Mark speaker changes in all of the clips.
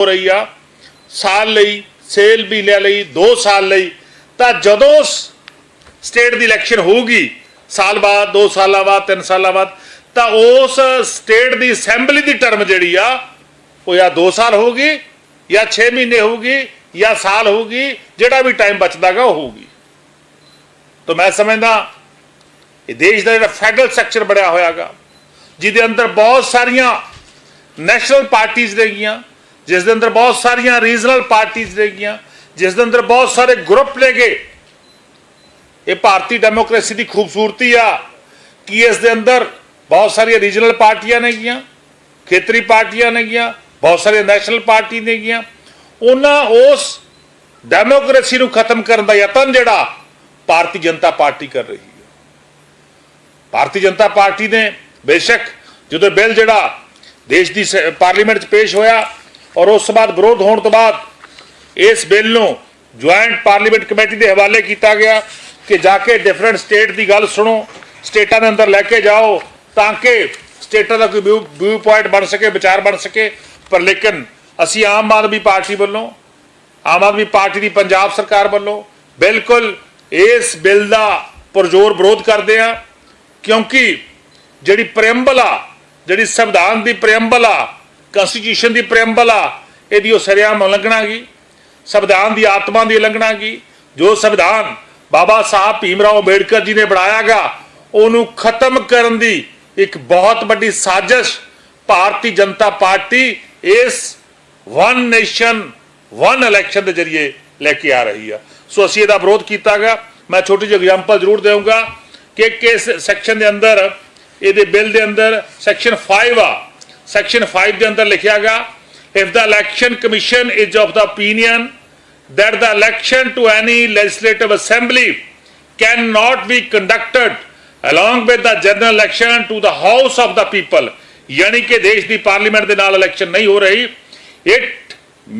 Speaker 1: ਹੋ ਰਹੀ ਆ, ਸਾਲ ਲਈ, ਸੇਲ ਮਹੀਨਿਆਂ ਲਈ 2 ਸਾਲ ਲਈ, ਤਾਂ ਜਦੋਂ ਸਟੇਟ ਦੀ ਇਲੈਕਸ਼ਨ ਹੋਊਗੀ, ਸਾਲ ਬਾਅਦ 2 ਸਾਲਾਂ ਬਾਅਦ 3 ਸਾਲਾਂ ਬਾਅਦ, ਤਾਂ ਉਸ ਸਟੇਟ ਦੀ ਅਸੈਂਬਲੀ ਦੀ ਟਰਮ ਜਿਹੜੀ ਆ, ਉਹ ਜਾਂ 2 ਸਾਲ ਹੋਊਗੀ, ਜਾਂ 6 ਮਹੀਨੇ ਹੋਊਗੀ, ਜਾਂ ਸਾਲ ਹੋਊਗੀ, ਜਿਹੜਾ ਵੀ ਟਾਈਮ ਬਚਦਾਗਾ ਉਹ ਹੋਊਗੀ। ਤਾਂ ਮੈਂ ਸਮਝਦਾ, ਇਹ ਦੇਸ਼ ਦਾ ਜਿਹੜਾ ਫੈਡਰਲ ਸਟਰਕਚਰ ਬਣਿਆ ਹੋਇਆਗਾ, ਜਿਹਦੇ ਅੰਦਰ ਬਹੁਤ ਸਾਰੀਆਂ ਨੈਸ਼ਨਲ ਪਾਰਟੀਆਂ ਰਹੇਗੀਆਂ ਜਿਸ ਦੇ ਅੰਦਰ ਬਹੁਤ ਸਾਰੀਆਂ ਰੀਜਨਲ ਪਾਰਟੀਆਂ ਰਹੇਗੀਆਂ ਜਿਸ ਦੇ ਅੰਦਰ ਬਹੁਤ ਸਾਰੇ ਗਰੁੱਪ ਨੇਗੇ। ਇਹ ਭਾਰਤੀ ਡੈਮੋਕ੍ਰੇਸੀ ਦੀ ਖੂਬਸੂਰਤੀ ਆ ਕਿ ਇਸ ਦੇ ਅੰਦਰ ਬਹੁਤ ਸਾਰੀਆਂ ਰੀਜਨਲ ਪਾਰਟੀਆਂ ਨੇਗੀਆਂ, ਖੇਤਰੀ ਪਾਰਟੀਆਂ ਨੇਗੀਆਂ, ਬਹੁਤ ਸਾਰੀਆਂ ਨੈਸ਼ਨਲ ਪਾਰਟੀ ਨੇਗੀਆਂ। ਉਹਨਾਂ ਉਸ ਡੈਮੋਕ੍ਰੇਸੀ ਨੂੰ ਖਤਮ ਕਰਨ ਦਾ ਯਤਨ ਜਿਹੜਾ ਭਾਰਤੀ ਜਨਤਾ ਪਾਰਟੀ ਕਰ ਰਹੀ ਹੈ। ਭਾਰਤੀ ਜਨਤਾ ਪਾਰਟੀ ਨੇ ਬੇਸ਼ੱਕ ਜਦੋਂ ਬਿੱਲ ਜਿਹੜਾ ਦੇਸ਼ ਦੀ ਸ- ਪਾਰਲੀਮੈਂਟ 'ਚ ਪੇਸ਼ ਹੋਇਆ ਔਰ ਉਸ ਤੋਂ ਬਾਅਦ ਵਿਰੋਧ ਹੋਣ ਤੋਂ ਬਾਅਦ ਇਸ ਬਿੱਲ ਨੂੰ ਜੁਆਇੰਟ ਪਾਰਲੀਮੈਂਟ ਕਮੇਟੀ ਦੇ ਹਵਾਲੇ ਕੀਤਾ ਗਿਆ ਕਿ ਜਾ ਕੇ ਡਿਫਰੈਂਟ ਸਟੇਟ ਦੀ ਗੱਲ ਸੁਣੋ, ਸਟੇਟਾਂ ਦੇ ਅੰਦਰ ਲੈ ਕੇ ਜਾਓ ਤਾਂ ਕਿ ਸਟੇਟਾਂ ਦਾ ਕੋਈ ਵਿਊ ਵਿਊ ਪੁਆਇੰਟ ਬਣ ਸਕੇ, ਵਿਚਾਰ ਬਣ ਸਕੇ। ਪਰ ਲੇਕਿਨ ਅਸੀਂ ਆਮ ਆਦਮੀ ਪਾਰਟੀ ਵੱਲੋਂ, ਆਮ ਆਦਮੀ ਪਾਰਟੀ ਦੀ ਪੰਜਾਬ ਸਰਕਾਰ ਵੱਲੋਂ ਬਿਲਕੁਲ ਇਸ ਬਿੱਲ ਦਾ ਪੁਰਜ਼ੋਰ ਵਿਰੋਧ ਕਰਦੇ ਆ ਕਿਉਂਕਿ ਜਿਹੜੀ ਪ੍ਰੀਐਮਬਲ ਆ ਜਿਹੜੀ ਸੰਵਿਧਾਨ ਦੀ ਪ੍ਰੀਐਮਬਲ ਆ ਕਨਸਟੀਟਿਊਸ਼ਨ ਦੀ ਪ੍ਰੀਐਮਬਲ ਆ, ਇਹਦੀ ਉਹ ਸਰਿਆਮ ਉਲੰਘਣਾ ਗਈ ਸੰਵਿਧਾਨ ਦੀ ਆਤਮਾ ਦੀ ਉਲੰਘਣਾ ਗਈ ਜੋ ਸੰਵਿਧਾਨ ਬਾਬਾ ਸਾਹਿਬ ਭੀਮਰਾਓ ਅੰਬੇਡਕਰ ਜੀ ਨੇ ਬਣਾਇਆਗਾ, ਉਹਨੂੰ ਖਤਮ ਕਰਨ ਦੀ ਇੱਕ ਬਹੁਤ ਵੱਡੀ ਸਾਜ਼ਿਸ਼ ਭਾਰਤੀ ਜਨਤਾ ਪਾਰਟੀ ਇਸ ਵਨ ਨੇਸ਼ਨ ਵਨ ਇਲੈਕਸ਼ਨ ਦੇ ਜ਼ਰੀਏ ਲੈ ਕੇ ਆ ਰਹੀ ਆ। ਸੋ ਅਸੀਂ ਇਹਦਾ ਵਿਰੋਧ ਕੀਤਾਗਾ। ਮੈਂ ਛੋਟੀ ਜਿਹੀ ਐਗਜ਼ਾਮਪਲ ਜ਼ਰੂਰ ਦੇਵਾਂਗਾ ਕਿ ਕਿਸ ਸੈਕਸ਼ਨ ਦੇ ਅੰਦਰ, ਇਹਦੇ ਬਿੱਲ ਦੇ ਅੰਦਰ ਸੈਕਸ਼ਨ 5 ਆ ਸੈਕਸ਼ਨ 5 ਦੇ ਅੰਦਰ ਲਿਖਿਆਗਾ if the election commission is of the opinion that the election to any legislative assembly cannot be conducted along with the general election to the house of the people ਯਾਨੀ ਕਿ ਦੇਸ਼ ਦੀ parliament ਦੇ ਨਾਲ election ਨਹੀਂ ਹੋ ਰਹੀ it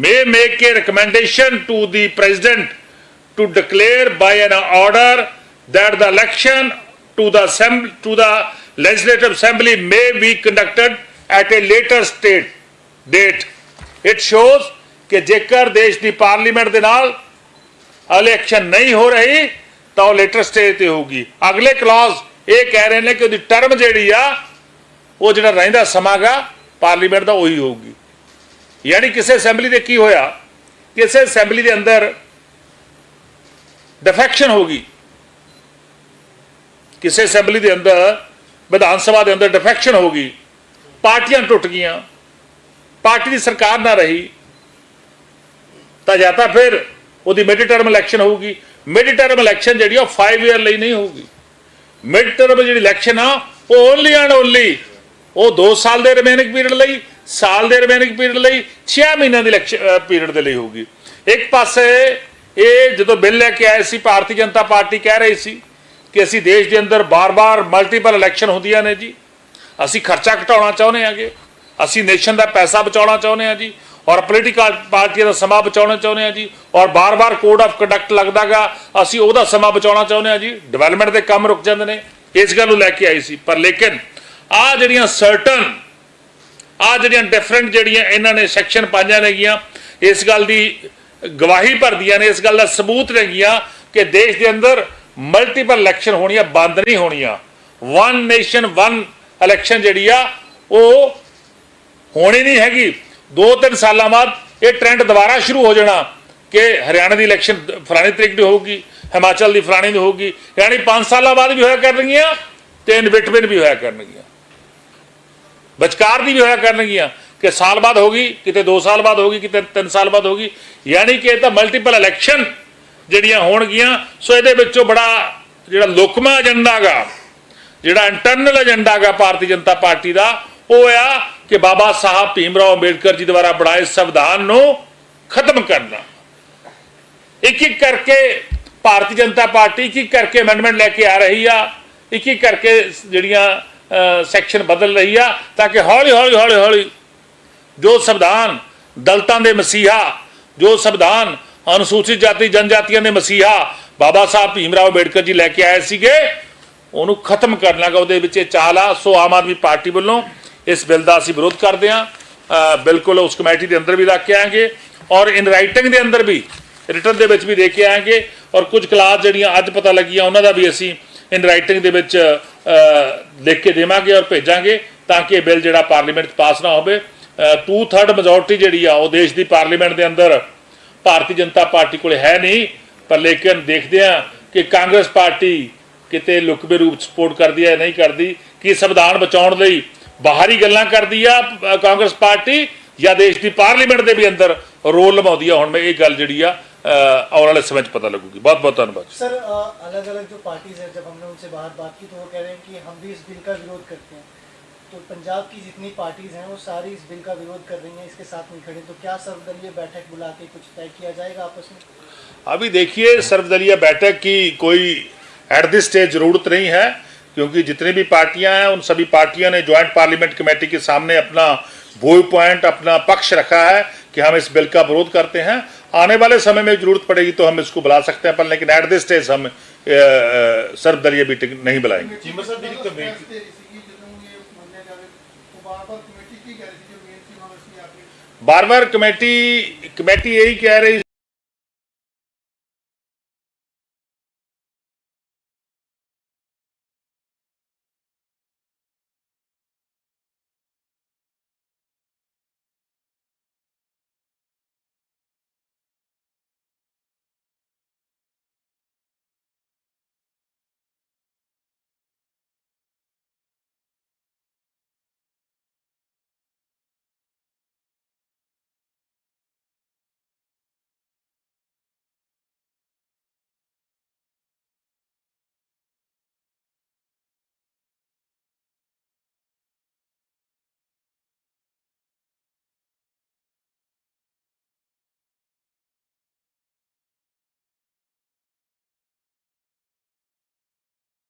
Speaker 1: may make a recommendation to the president to declare by an order that the election to the assembly to the legislative assembly may be at at later state date it shows ਕਿ ਜੇਕਰ ਦੇਸ਼ ਦੀ parliament ਦੇ ਨਾਲ election ਨਹੀਂ ਹੋ ਰਹੀ ਤਾਂ ਉਹ ਲੇਟਰ ਸਟੇਜ ਤੇ ਹੋਊਗੀ ਅਗਲੇ ਕਲਾਜ਼ ਇਹ ਕਹਿ ਰਹੇ ਨੇ ਕਿ ਉਹਦੀ ਟਰਮ ਜਿਹੜੀ ਆ ਉਹ ਜਿਹੜਾ ਰਹਿੰਦਾ ਸਮਾਗਾ ਪਾਰਲੀਮੈਂਟ ਦਾ ਉਹੀ ਹੋਊਗੀ ਯਾਨੀ ਕਿਸੇ ਅਸੈਂਬਲੀ ਦੇ ਕੀ ਹੋਇਆ ਕਿਸੇ ਅਸੈਂਬਲੀ ਦੇ ਅੰਦਰ ਡਿਫੈਕਸ਼ਨ ਹੋ ਗਈ ਕਿਸੇ ਅਸੈਂਬਲੀ ਦੇ ਅੰਦਰ ਵਿਧਾਨ ਸਭਾ ਦੇ ਅੰਦਰ ਡਿਫੈਕਸ਼ਨ ਹੋ ਗਈ ਪਾਰਟੀਆਂ ਟੁੱਟ ਗਈਆਂ। ਪਾਰਟੀ ਦੀ ਸਰਕਾਰ ਨਾ ਰਹੀ। ਤਾਂ ਜਾਂ ਤਾਂ ਫਿਰ ਉਹਦੀ ਮਿਡ ਟਰਮ ਇਲੈਕਸ਼ਨ ਹੋਊਗੀ। ਮਿਡ ਟਰਮ ਇਲੈਕਸ਼ਨ ਜਿਹੜੀ ਆ 5 ਇਅਰ ਲਈ ਨਹੀਂ ਹੋਊਗੀ। ਮਿਡ ਟਰਮ ਜਿਹੜੀ ਇਲੈਕਸ਼ਨ ਆ, ਉਹ ਓਨਲੀ ਐਂਡ ਓਨਲੀ ਉਹ 2 ਸਾਲ ਦੇ ਰਿਮੇਨਿੰਗ ਪੀਰੀਅਡ ਲਈ, ਸਾਲ ਦੇ ਰਿਮੇਨਿੰਗ ਪੀਰੀਅਡ ਲਈ 6 ਮਹੀਨਿਆਂ ਦੀ ਇਲੈਕਸ਼ਨ ਪੀਰੀਅਡ ਦੇ ਲਈ ਹੋਊਗੀ। ਇੱਕ ਪਾਸੇ ਇਹ ਜਦੋਂ ਬਿੱਲ ਲੈ ਕੇ ਆਏ ਸੀ, ਭਾਰਤੀ ਜਨਤਾ ਪਾਰਟੀ ਕਹਿ ਰਹੀ ਸੀ ਕਿ ਅਸੀਂ ਦੇਸ਼ ਦੇ ਅੰਦਰ ਬਾਰ-ਬਾਰ ਮਲਟੀਪਲ ਇਲੈਕਸ਼ਨ ਹੁੰਦੀਆਂ ਨੇ ਜੀ। ਅਸੀਂ ਖਰਚਾ ਘਟਾਉਣਾ ਚਾਹੁੰਦੇ ਹਾਂਗੇ। ਅਸੀਂ ਨੇਸ਼ਨ ਦਾ ਪੈਸਾ ਬਚਾਉਣਾ ਚਾਹੁੰਦੇ ਹਾਂ ਜੀ, ਔਰ ਪੋਲੀਟੀਕਲ ਪਾਰਟੀਆਂ ਦਾ ਸਮਾਂ ਬਚਾਉਣਾ ਚਾਹੁੰਦੇ ਹਾਂ ਜੀ, ਔਰ ਬਾਰ-ਬਾਰ ਕੋਡ ਆਫ ਕੰਡਕਟ ਲੱਗਦਾਗਾ, ਅਸੀਂ ਉਹਦਾ ਸਮਾਂ ਬਚਾਉਣਾ ਚਾਹੁੰਦੇ ਹਾਂ ਜੀ। ਡਿਵੈਲਪਮੈਂਟ ਦੇ ਕੰਮ ਰੁਕ ਜਾਂਦੇ ਨੇ, ਇਸ ਗੱਲ ਨੂੰ ਲੈ ਕੇ ਆਈ ਸੀ। ਪਰ ਲੇਕਿਨ ਆ ਜਿਹੜੀਆਂ ਸਰਟਨ ਆ ਜਿਹੜੀਆਂ ਡਿਫਰੈਂਟ ਜਿਹੜੀਆਂ ਇਹਨਾਂ ਨੇ ਸੈਕਸ਼ਨ ਪਾਈਆਂ ਨੇਗੀਆਂ, ਇਸ ਗੱਲ ਦੀ ਗਵਾਹੀ ਭਰਦੀਆਂ ਨੇ, ਇਸ ਗੱਲ ਦਾ ਸਬੂਤ ਨੇਗੀਆਂ ਕਿ ਦੇਸ਼ ਦੇ ਅੰਦਰ ਮਲਟੀਪਲ ਇਲੈਕਸ਼ਨ ਹੋਣੀਆਂ, ਬੰਦ ਨਹੀਂ ਹੋਣੀਆਂ। ਵਨ ਨੇਸ਼ਨ ਵਨ ਇਲੈਕਸ਼ਨ ਜਿਹੜੀ ਆ, ਉਹ ਹੋਣੀ ਨਹੀਂ ਹੈਗੀ। ਦੋ ਤਿੰਨ ਸਾਲਾਂ ਬਾਅਦ ਇਹ ਟ੍ਰੈਂਡ ਦੁਬਾਰਾ ਸ਼ੁਰੂ ਹੋ ਜਾਣਾ ਕਿ ਹਰਿਆਣਾ ਦੀ ਇਲੈਕਸ਼ਨ ਫਲਾਣੀ ਤਰੀਕ ਦੀ ਹੋਊਗੀ, ਹਿਮਾਚਲ ਦੀ ਫਲਾਣੀ ਦੀ ਹੋਊਗੀ। ਯਾਨੀ 5 ਸਾਲਾਂ ਬਾਅਦ ਵੀ ਹੋਇਆ ਕਰਨਗੀਆਂ ਤੇ ਇਨ ਬਿਟਵੀਨ ਵੀ ਹੋਇਆ ਕਰਨਗੀਆਂ। ਵਿਚਕਾਰ ਦੀ ਵੀ ਹੋਇਆ ਕਰਨਗੀਆਂ ਕਿ ਸਾਲ ਬਾਅਦ ਹੋਗੀ ਕਿਤੇ 2 ਸਾਲ ਬਾਅਦ ਹੋਗੀ ਕਿਤੇ 3 ਸਾਲ ਬਾਅਦ ਹੋਗੀ ਯਾਨੀ ਕਿ ਇਹ ਤਾਂ ਮਲਟੀਪਲ ਇਲੈਕਸ਼ਨ ਜਿਹੜੀਆਂ ਹੋਣਗੀਆਂ, ਸੋ ਇਹਦੇ ਵਿੱਚੋਂ ਬੜਾ ਜਿਹੜਾ ਲੋਕਮਾ ਏਜੰਡਾ ਗਾ ਜਿਹੜਾ ਇੰਟਰਨਲ ਏਜੰਡਾ ਗਾ ਭਾਰਤੀ ਜਨਤਾ ਪਾਰਟੀ ਦਾ, ਉਹ ਆ ਕਿ ਬਾਬਾ ਸਾਹਿਬ ਭੀਮ ਰਾਓ ਅੰਬੇਡਕਰ ਜੀ ਦੁਆਰਾ ਬਣਾਏ ਸੰਵਿਧਾਨ ਨੂੰ ਖਤਮ ਕਰਨਾ। ਇੱਕ ਇੱਕ ਕਰਕੇ ਭਾਰਤੀ ਜਨਤਾ ਪਾਰਟੀ ਇੱਕ ਕਰਕੇ ਅਮੈਂਡਮੈਂਟ ਲੈ ਕੇ ਆ ਰਹੀ ਆ ਇੱਕ ਇੱਕ ਕਰਕੇ ਜਿਹੜੀਆਂ ਸੈਕਸ਼ਨ ਬਦਲ ਰਹੀ ਆ, ਤਾਂ ਕਿ ਹੌਲੀ ਹੌਲੀ ਹੌਲੀ ਹੌਲੀ ਜੋ ਸੰਵਿਧਾਨ ਦਲਤਾਂ ਦੇ ਮਸੀਹਾ, ਜੋ ਸੰਵਿਧਾਨ ਅਨੁਸੂਚਿਤ ਜਾਤੀ, ਜਨਜਾਤੀਆਂ ਦੇ ਮਸੀਹਾ ਬਾਬਾ ਸਾਹਿਬ ਭੀਮ ਰਾਓ ਅੰਬੇਡਕਰ ਜੀ ਲੈ ਕੇ ਆਏ ਸੀਗੇ ਉਹਨੂੰ ਖਤਮ ਕਰਨਾ ਗਾ ਉਹਦੇ ਵਿੱਚ ਇਹ ਚਾਲ ਆ। ਸੋ ਆਮ ਆਦਮੀ ਪਾਰਟੀ ਵੱਲੋਂ ਇਸ ਬਿੱਲ ਦਾ ਅਸੀਂ ਵਿਰੋਧ ਕਰਦੇ ਹਾਂ। ਬਿਲਕੁਲ ਉਸ ਕਮੇਟੀ ਦੇ ਅੰਦਰ ਵੀ ਰੱਖ ਕੇ ਆਵਾਂਗੇ ਔਰ ਇਨ ਰਾਈਟਿੰਗ ਦੇ ਅੰਦਰ ਵੀ ਰਿਟਰਨ ਦੇ ਵਿੱਚ ਵੀ ਦੇ ਕੇ ਆਵਾਂਗੇ ਔਰ ਕੁਝ ਕਲਾਸ ਜਿਹੜੀਆਂ ਅੱਜ ਪਤਾ ਲੱਗੀਆਂ ਉਹਨਾਂ ਦਾ ਵੀ ਅਸੀਂ ਇਨ ਰਾਈਟਿੰਗ ਦੇ ਵਿੱਚ ਲਿਖ ਕੇ ਦੇਵਾਂਗੇ ਔਰ ਭੇਜਾਂਗੇ ਤਾਂ ਕਿ ਇਹ ਬਿੱਲ ਜਿਹੜਾ ਪਾਰਲੀਮੈਂਟ 'ਚ ਪਾਸ ਨਾ ਹੋਵੇ। ਟੂ ਥਰਡ ਮੈਜੋਰਟੀ ਜਿਹੜੀ ਆ ਉਹ ਦੇਸ਼ ਦੀ ਪਾਰਲੀਮੈਂਟ ਦੇ ਅੰਦਰ ਭਾਰਤੀ ਜਨਤਾ ਪਾਰਟੀ ਕੋਲ ਹੈ ਨਹੀਂ, ਪਰ ਲੇਕਿਨ ਦੇਖਦੇ ਆ ਕਿ ਕਾਂਗਰਸ ਪਾਰਟੀ ਕਿਤੇ ਲੁਕਵੇਂ ਰੂਪ ਚ ਸਪੋਰਟ ਕਰਦੀ ਹੈ ਨਹੀਂ ਕਰਦੀ ਕਿ ਸੰਵਿਧਾਨ ਬਚਾਉਣ ਲਈ ਬਾਹਰੀ ਗੱਲਾਂ ਕਰਦੀ ਆ ਅ, ਕਾਂਗਰਸ ਪਾਰਟੀ ਜਾਂ ਦੇਸ਼ ਦੀ ਪਾਰਲੀਮੈਂਟ ਦੇ ਵੀ ਅੰਦਰ ਰੋਲ ਨਿਭਾਉਂਦੀ ਆ ਹੁਣ ਮੈਂ ਇਹ ਗੱਲ ਜਿਹੜੀ ਆ ਅ, ਆਉਣ ਵਾਲੇ ਸਮੇਂ 'ਚ ਪਤਾ ਲੱਗੂਗੀ ਬਹੁਤ ਬਹੁਤ ਧੰਨਵਾਦ
Speaker 2: सर अलग अलग जो पार्टीज है जब हमने उनसे बाहर बात की तो वो कह रहे हैं कि हम भी इस बिल का विरोध करते हैं तो पंजाब की जितनी पार्टीज हैं वो सारी इस बिल का विरोध कर रही हैं इसके साथ नहीं खड़ी तो क्या सर्वदलीय बैठक बुला के कुछ तय किया जाएगा आपस में
Speaker 1: अभी देखिए सर्वदलीय बैठक की कोई एट दिस स्टेज ज़रूरत नहीं है क्योंकि जितनी भी पार्टियाँ हैं उन सभी पार्टियों ने ज्वाइंट पार्लियामेंट कमेटी के सामने अपना व्यू पॉइंट अपना पक्ष रखा है कि हम इस बिल का विरोध करते हैं। आने वाले समय में ज़रूरत पड़ेगी तो हम इसको बुला सकते हैं पर लेकिन एट दिस स्टेज हम सर्वदलीय मीटिंग नहीं बुलाएँगे। बार बार कमेटी कमेटी यही कह रही